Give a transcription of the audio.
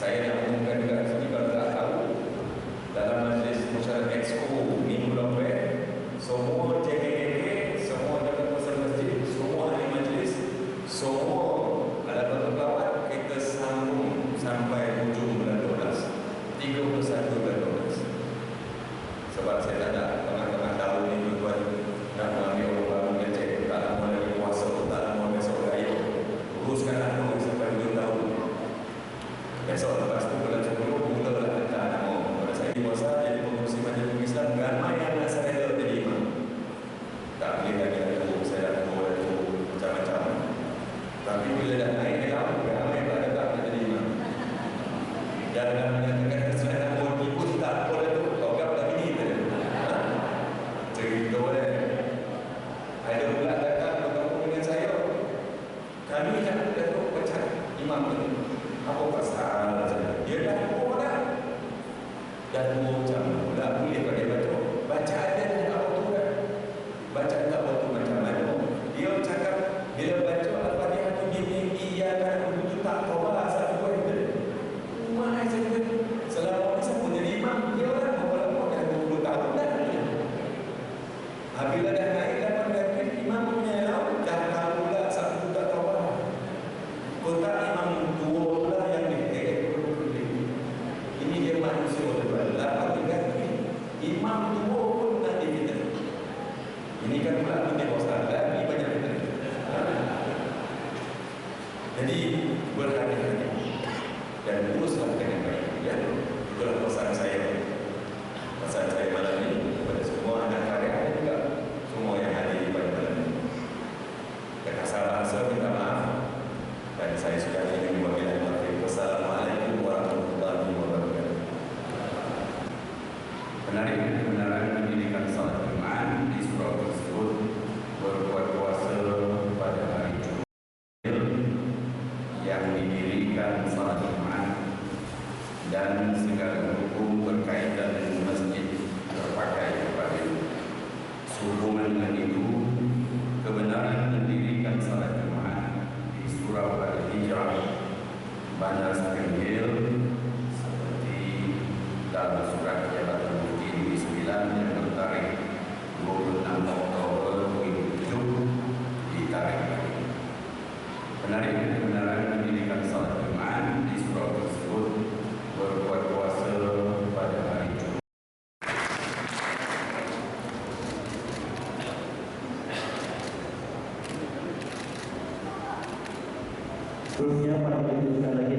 saya nak umumkan juga sini kalau tak tahu dalam majlis musyarat Exco minggu lepas semua JKKP semua dalam pesan masjid semua ahli majlis semua ada berkawan kita sambung sampai hujung bulan 12 31 bulan 12 sebab saya tak ada Esok lepas tu bulan 10 mula lah datang oh, Kalau saya di puasa jadi pengurusi majlis Islam. Ramai yang rasa rela jadi imam. Tak boleh lagi aku Saya dah tahu dah macam-macam. Tapi bila dah naik ke dalam Ramai pula tak nak jadi imam. Dan dalam menyatakan Sudah nak pun tipu tak pun tu. Kau kan pula gini tu. Ha? Cerita boleh. Ada pula datang bertemu dengan saya. Kami kan Dato' pecah imam tu Apa pasal? dan mengucapkan pula bila kau dia baca baca ayat Imam menyembuh pun tak dipinter. Ini kan pula penting Pak Ustaz. Kan? Lagi banyak pinter. Jadi, berhati-hati. Menarik kebenaran pendidikan salat Jumat di surau tersebut berbuat puasa pada hari Jumat yang didirikan salat Jumat dan segala hukum berkaitan dengan masjid terpakai kepada Menarik kebenaran mendirikan salat Jumat di surau tersebut berbuat puasa pada hari Jumat. Seterusnya para pendidik sekali lagi